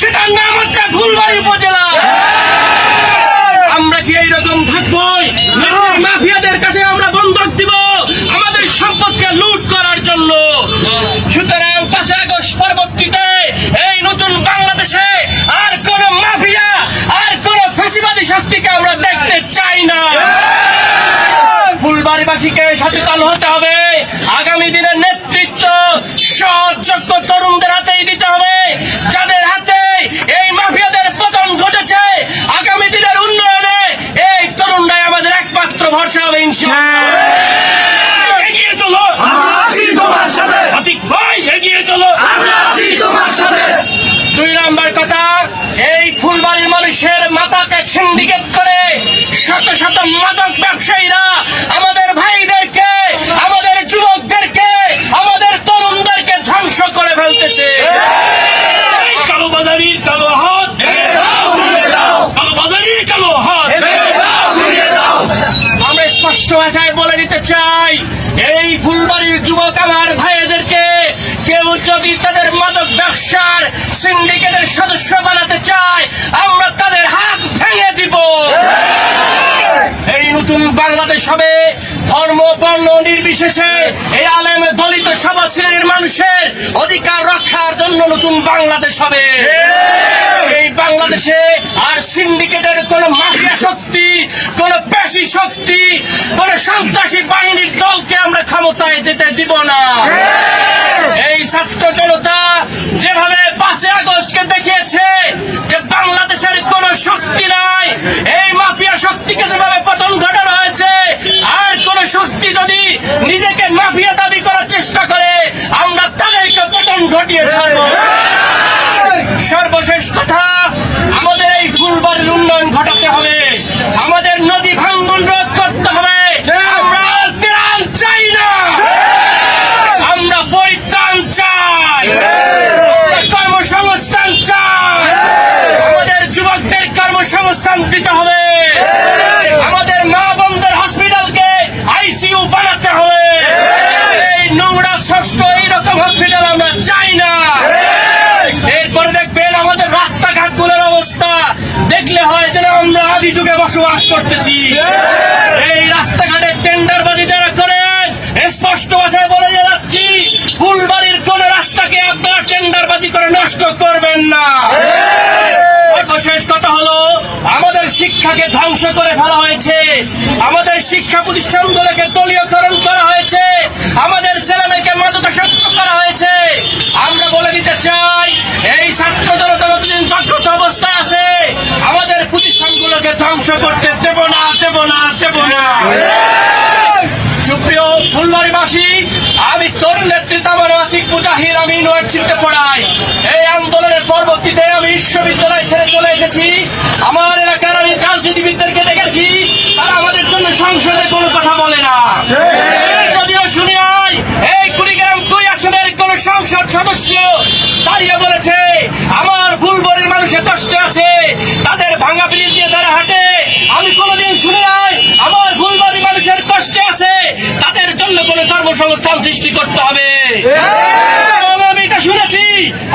সেটার নাম হচ্ছে ফুলবাড়ি উপজেলা। আমরা কি এইরকম থাকবোই? মাফিয়াদের কাছে আমরা বন্ধক দিব? আমাদের সম্পদকে লুট করার জন্য। সুতরাং পাঁচই আগস্ট পরবর্তীতে এই নতুন বাংলাদেশে আর কোন মাফিয়া, আর কোন ফাঁসিবাদী শক্তিকে আমরা দেখতে চাই না। ফুলবাড়িবাসীকে সচেতন হতে হবে। আগামী দিনের নেতৃত্ব সযোগ্য তরুণদের হাতেই দিতে হবে যাদের হাতে এই মাফিয়াদের পতন ঘটেছে আগামী দিনের উন্নয়নে এই তরুণরাই আমাদের একমাত্র ভরসা হবে ইনশাআল্লাহ এগিয়ে চলো আছি তোমার সাথে আতিক ভাই এগিয়ে চলো আমরা আছি তোমার সাথে দুই নাম্বার কথা এই ফুলবাড়ির মানুষের মাথাকে সিন্ডিকেট করে শত শত মাদক ব্যবসায়ীরা আমাদের ভাইদেরকে আমাদের যুবকদেরকে আমাদের তরুণদেরকে ধ্বংস করে ফেলতেছে। এই কালো বাজারির কালো হাত ভেঙে দাও ভেঙে কালো বাজারির কালো হাত ভেঙে দাও ভেঙে দাও আমরা স্পষ্ট ভাষায় বলে দিতে চাই এই ফুলবাড়ির যুবক আমার ভাইদেরকে কেউ যদি তাদের মাদক ব্যবসার সিন্ডিকেটের সদস্য বানাতে চায় আমরা তাদের হাত ভেঙে দিব। নতুন বাংলাদেশ হবে। ধর্ম, বর্ণ নির্বিশেষে এই আলেম দলিত সবার শ্রেণির মানুষের অধিকার রক্ষার জন্য নতুন বাংলাদেশ হবে। এই বাংলাদেশে আর সিন্ডিকেটের কোন মাফিয়া শক্তি, কোন পেশি শক্তি, কোন সন্ত্রাসী বাহিনীর দলকে আমরা ক্ষমতায় যেতে দিব না। go to time table. দেখলে হয় যেন আমরা আদি যুগে বসবাস করতেছি। এই রাস্তাঘাটের টেন্ডার বাজি যারা করেন স্পষ্ট ভাষায় বলে যাচ্ছি ফুলবাড়ির কোন রাস্তাকে আপনারা টেন্ডার বাজি করে নষ্ট করবেন না। সর্বশেষ কথা হলো আমাদের শিক্ষাকে ধ্বংস করে ফেলা হয়েছে। আমাদের শিক্ষা প্রতিষ্ঠানগুলোকে দলীয়করণ করা হয়েছে আমাদের ছেলেমেয়েকে মাদকাসক্ত করা হয়েছে আমরা বলে দিতে চাই এই ছাত্র জনতা যতদিন জাগ্রত অবস্থায় আছে আমাদের প্রতিষ্ঠানগুলোকে ধ্বংস করতে দেব না দেব না দেব না সুপ্রিয় ফুলবাড়িবাসী আমি তরুণ নেতৃত্ব আমার আতিক মুজাহির আমি ইউনিভার্সিটিতে পড়াই এই আন্দোলনের পরবর্তীতে আমি বিশ্ববিদ্যালয় ছেড়ে চলে এসেছি আমার এলাকার আমি রাজনীতিবিদদেরকে দেখেছি তারা আমাদের জন্য সংসদে কোনো কথা বলে না। যদিও শুনি নাই এই কুড়িগ্রাম দুই আসনের কোন সংসদ সদস্য দাঁড়িয়ে বলেছে আমার ফুলবরির মানুষের কষ্টে আছে তাদের ভাঙা ব্রিজ দিয়ে তারা হাঁটে। আমি কোনোদিন শুনি নাই আমার ফুলবাড়ি মানুষের কষ্টে আছে তাদের জন্য কোনো কর্মসংস্থান সৃষ্টি করতে হবে। আমি এটা শুনেছি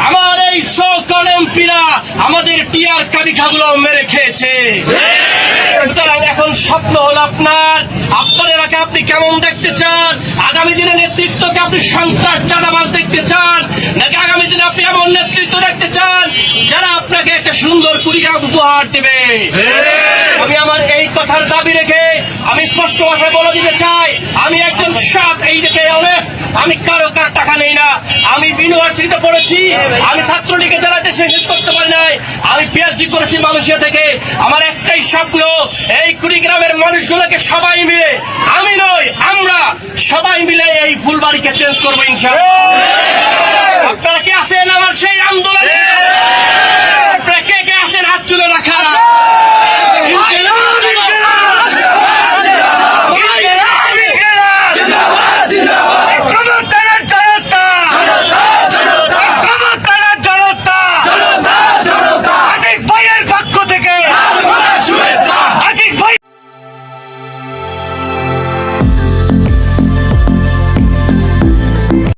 আমার এই সকল এমপিরা আমাদের টিয়ার কাবিখাগুলো মেরে খেয়েছে। সুতরাং এখন স্বপ্ন হলো আপনার আপনার এলাকা আপনি কেমন দেখতে চান? আগামী দিনে নেতৃত্বকে আপনি সংসার চাঁদাবাজ দেখতে চান? নাকি আগামী দিনে আপনি এমন নেতৃত্ব দেখতে চান যারা আপনাকে একটা সুন্দর কুড়িগ্রাম উপহার দেবে? আমি আমার এই কথার দাবি রেখে আমি স্পষ্ট ভাষায় বলে দিতে চাই, আমি একজন সৎ এই দেখে অনেস্ট আমি কারও কার টাকা নেই না। আমি ইউনিভার্সিটিতে পড়েছি, আমি ছাত্রলীগের যারা দেশে শেষ করতে পারি নাই, আমি পিএইচডি করেছি মালয়েশিয়া থেকে। আমার একটাই স্বপ্ন, এই কুড়িগ্রামের মানুষগুলোকে সবাই মিলে, আমি নই, আমরা সবাই মিলে এই ফুলবাড়িকে চেঞ্জ করব ইনশাআল্লাহ। আপনারা কি আছেন